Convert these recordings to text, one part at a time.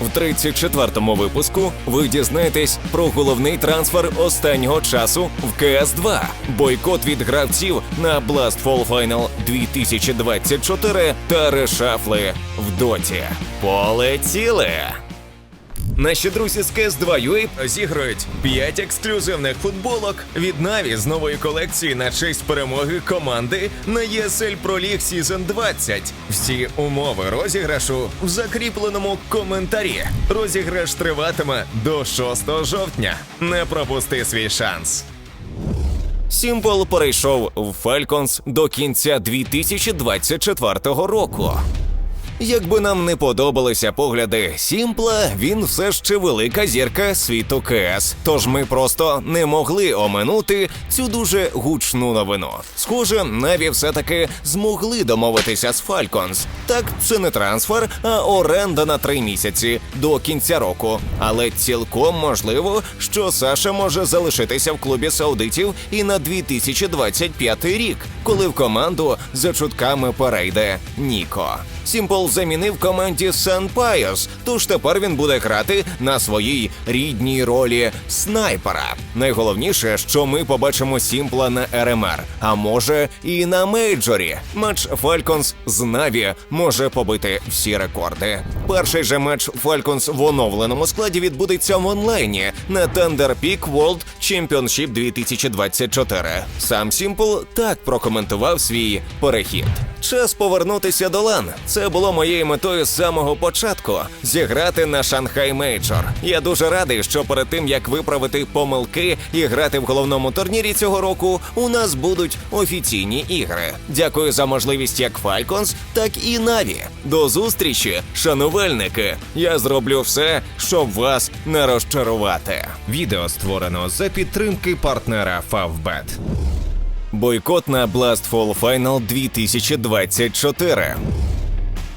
В 34-му випуску ви дізнаєтесь про головний трансфер останнього часу в КС 2 бойкот від гравців на Blast Fall Final 2024 та решафли в доті. Полетіли! Наші друзі з cs 2 UA зіграють 5 ексклюзивних футболок від Наві з нової колекції на честь перемоги команди на ESL Pro League Season 20. Всі умови розіграшу в закріпленому коментарі. Розіграш триватиме до 6 жовтня. Не пропусти свій шанс. Сімпл перейшов в Falcons до кінця 2024 року. Якби нам не подобалися погляди Сімпла, він все ще велика зірка світу КС. Тож ми просто не могли оминути цю дуже гучну новину. Схоже, Наві все-таки змогли домовитися з Falcons. Так, це не трансфер, а оренда на три місяці до кінця року. Але цілком можливо, що Саша може залишитися в клубі саудитів і на 2025 рік, коли в команду за чутками перейде Ніко. Сімпл замінив команді Сан Пайос, тож тепер він буде грати на своїй рідній ролі снайпера. Найголовніше, що ми побачимо Сімпла на РМР, а може і на мейджорі. Матч Falcons з Наві може побити всі рекорди. Перший же матч Falcons в оновленому складі відбудеться в онлайні на Thunder Peak World Championship 2024. Сам Сімпл так прокоментував свій перехід. Час повернутися до лан. Це було моєю метою з самого початку зіграти на Шанхай Мейджор. Я дуже радий, що перед тим як виправити помилки і грати в головному турнірі цього року, у нас будуть офіційні ігри. Дякую за можливість як Falcons, так і Наві. До зустрічі, шанувальники. Я зроблю все, щоб вас не розчарувати. Відео створено за підтримки партнера Favbet. Бойкот на Blast Fall Final 2024.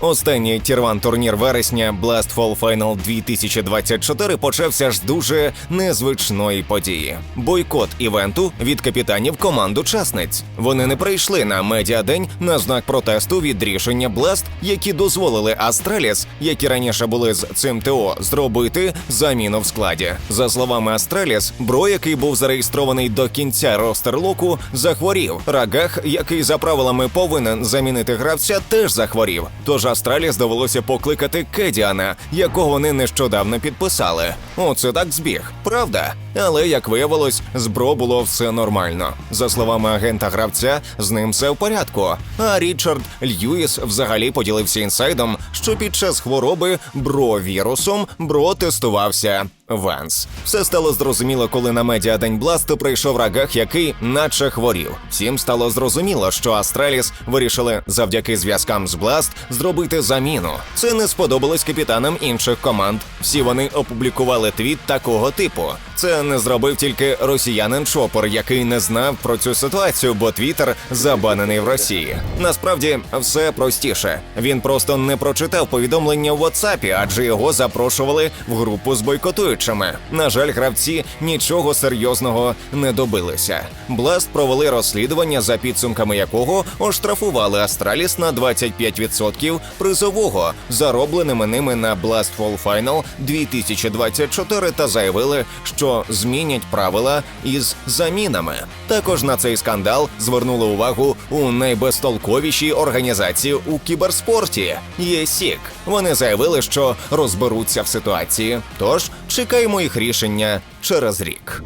Останній тірван турнір вересня Blast Fall Final 2024 почався з дуже незвичної події. Бойкот івенту від капітанів команд учасниць. Вони не прийшли на медіадень на знак протесту від рішення Blast, які дозволили Астраліс, які раніше були з цим ТО, зробити заміну в складі. За словами Астраліс, Бро, який був зареєстрований до кінця ростерлоку, захворів. Рагах, який за правилами повинен замінити гравця, теж захворів. Тож Астраліс довелося покликати Кедіана, якого вони нещодавно підписали. Оце так збіг, правда? Але як виявилось, збро було все нормально. За словами агента гравця, з ним все в порядку. А Річард Льюіс взагалі поділився інсайдом, що під час хвороби Бро вірусом Бро тестувався. Ванс. Все стало зрозуміло, коли на медіа День Бласту прийшов рагах, який наче хворів. Всім стало зрозуміло, що Астраліс вирішили завдяки зв'язкам з Бласт зробити заміну. Це не сподобалось капітанам інших команд. Всі вони опублікували твіт такого типу. Це не зробив тільки росіянин Чопор, який не знав про цю ситуацію, бо Твіттер забанений в Росії. Насправді все простіше. Він просто не прочитав повідомлення в WhatsApp, адже його запрошували в групу з бойкотуючими. На жаль, гравці нічого серйозного не добилися. Бласт провели розслідування, за підсумками якого оштрафували Астраліс на 25% призового, заробленими ними на Blast Fall Final 2024 та заявили, що змінять правила із замінами. Також на цей скандал звернули увагу у найбезтолковішій організації у кіберспорті ЄСІК. Вони заявили, що розберуться в ситуації. Тож чекаємо їх рішення через рік.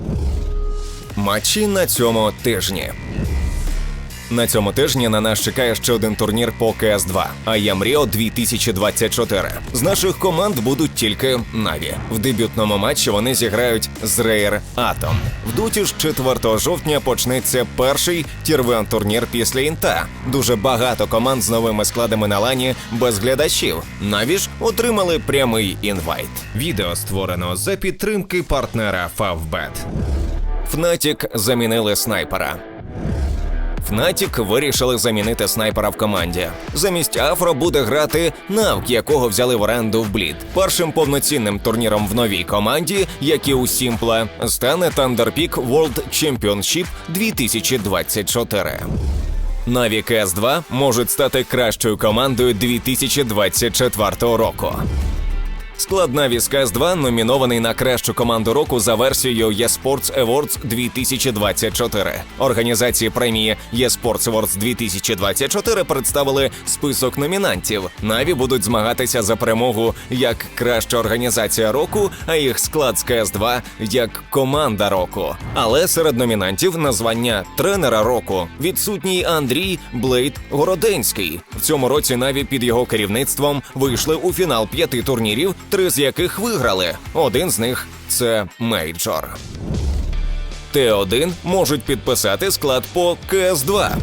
Матчі на цьому тижні. На цьому тижні на нас чекає ще один турнір по КС 2 IEM Rio 2024. З наших команд будуть тільки Наві. В дебютному матчі вони зіграють з Rare Atom. В дуті ж 4 жовтня почнеться перший тірвен турнір після інта. Дуже багато команд з новими складами на лані без глядачів. Наві ж отримали прямий інвайт. Відео створено за підтримки партнера Favbet. Fnatic замінили снайпера. Фнатік вирішили замінити снайпера в команді. Замість Афро буде грати Навк, якого взяли в оренду в Блід. Першим повноцінним турніром в новій команді, як і у Сімпла, стане Thunder Peak World Championship 2024. Наві КС 2 можуть стати кращою командою 2024 року. Склад з КС 2 номінований на кращу команду року за версією eSports Awards 2024. Організації премії eSports Awards 2024 представили список номінантів. Наві будуть змагатися за перемогу як краща організація року, а їх склад з КС 2 як команда року. Але серед номінантів названня тренера року відсутній Андрій Блейд Городенський. В цьому році Наві під його керівництвом вийшли у фінал п'яти турнірів, три з яких виграли. Один з них це мейджор. Т1 можуть підписати склад по КС2.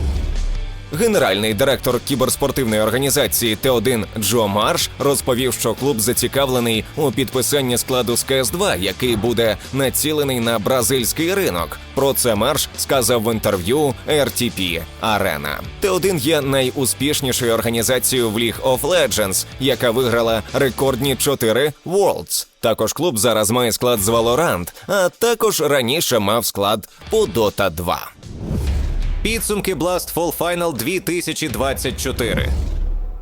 Генеральний директор кіберспортивної організації Т1 Джо Марш розповів, що клуб зацікавлений у підписанні складу з КС2, який буде націлений на бразильський ринок. Про це Марш сказав в інтерв'ю RTP Arena. Т1 є найуспішнішою організацією в League of Legends, яка виграла рекордні 4 Worlds. Також клуб зараз має склад з Valorant, а також раніше мав склад по Dota 2. Підсумки Blast Fall Final 2024.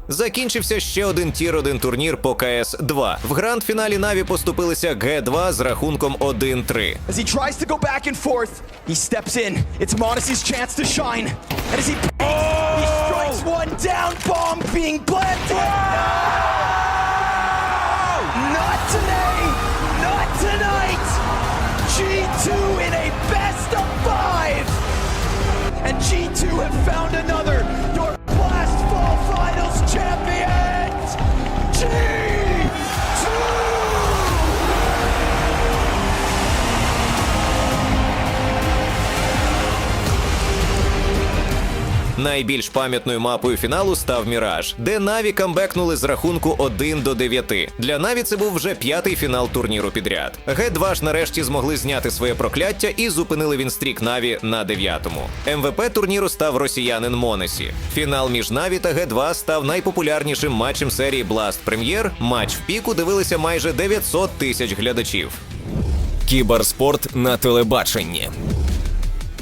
Закінчився ще один тір 1 турнір по КС 2. В гранд-фіналі Наві поступилися Г2 з рахунком 1-3. As he tries to go back and forth, he steps in. It's Modesty's chance to shine. And as he he strikes one down, bomb being planted. Not today, not tonight. G2 G2 have found another. Найбільш пам'ятною мапою фіналу став Міраж, де Наві камбекнули з рахунку 1 до 9. Для Наві це був вже п'ятий фінал турніру підряд. Г2 ж нарешті змогли зняти своє прокляття і зупинили вінстрік Наві на дев'ятому. МВП турніру став росіянин Монесі. Фінал між Наві та Г2 став найпопулярнішим матчем серії Blast Premier. Матч в піку дивилися майже 900 тисяч глядачів. Кіберспорт на телебаченні.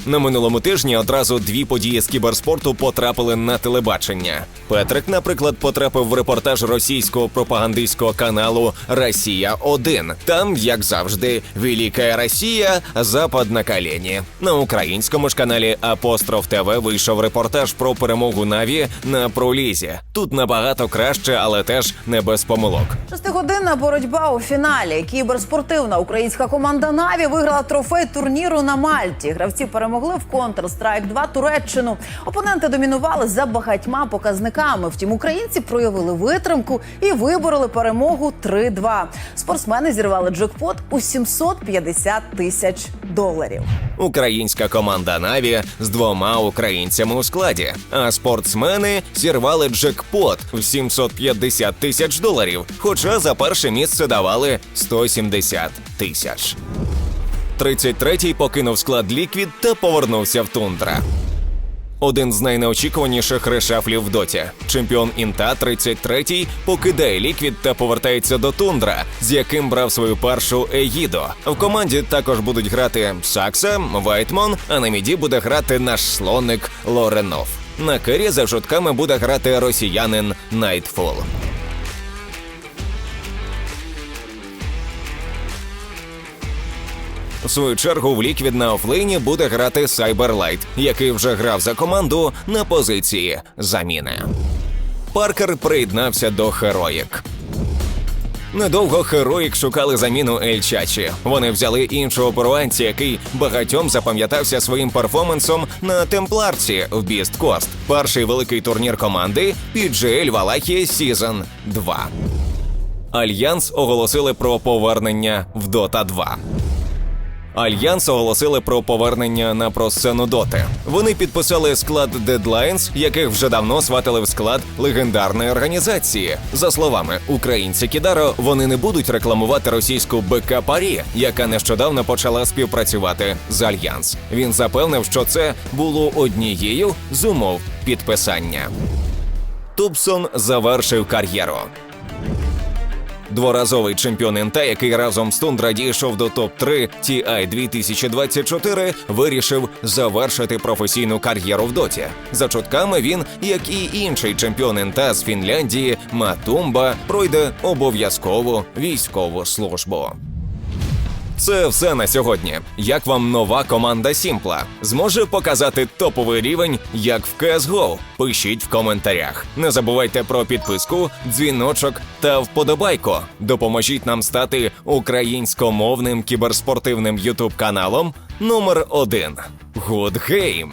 На минулому тижні одразу дві події з кіберспорту потрапили на телебачення. Петрик, наприклад, потрапив в репортаж російського пропагандистського каналу Росія 1 Там, як завжди, Велика Росія, Запад на колені. На українському ж каналі Апостроф ТВ вийшов репортаж про перемогу Наві на пролізі. Тут набагато краще, але теж не без помилок. Шестигодинна боротьба у фіналі. Кіберспортивна українська команда Наві виграла трофей турніру на Мальті. Гравці перемогли в Counter-Strike 2 Туреччину. Опоненти домінували за багатьма показниками. Втім, українці проявили витримку і вибороли перемогу 3-2. Спортсмени зірвали джекпот у 750 тисяч доларів. Українська команда Наві з двома українцями у складі, а спортсмени зірвали джекпот в 750 тисяч доларів. Хоча за перше місце давали 170 тисяч. 33-й покинув склад Ліквід та повернувся в тундра. Один з найнеочікуваніших решафлів в доті. Чемпіон Інта 33-й покидає ліквід та повертається до тундра, з яким брав свою першу Егідо. В команді також будуть грати Сакса, Вайтмон, а на міді буде грати наш слоник Лоренов. На кері за жутками буде грати росіянин Найтфол. В свою чергу в ліквід на офлейні буде грати Cyberlight, який вже грав за команду на позиції заміни. Паркер приєднався до Heroic. Недовго Heroic шукали заміну Ельчачі. Вони взяли іншого перуанця, який багатьом запам'ятався своїм перформансом на темпларці в Beast Coast. Перший великий турнір команди PGL Валахія Season 2. Альянс оголосили про повернення в Dota 2. Альянс оголосили про повернення на просцену доти. Вони підписали склад Deadlines, яких вже давно сватили в склад легендарної організації. За словами українця Кідаро, вони не будуть рекламувати російську БК Парі, яка нещодавно почала співпрацювати з Альянс. Він запевнив, що це було однією з умов підписання. Тупсон завершив кар'єру. Дворазовий чемпіон НТ, який разом з Тундра дійшов до топ-3 TI 2024, вирішив завершити професійну кар'єру в доті. За чутками він, як і інший чемпіон НТ з Фінляндії, Матумба, пройде обов'язкову військову службу. Це все на сьогодні. Як вам нова команда Сімпла? Зможе показати топовий рівень, як в CSGO? Пишіть в коментарях. Не забувайте про підписку, дзвіночок та вподобайку. Допоможіть нам стати українськомовним кіберспортивним ютуб каналом номер один. Good Game!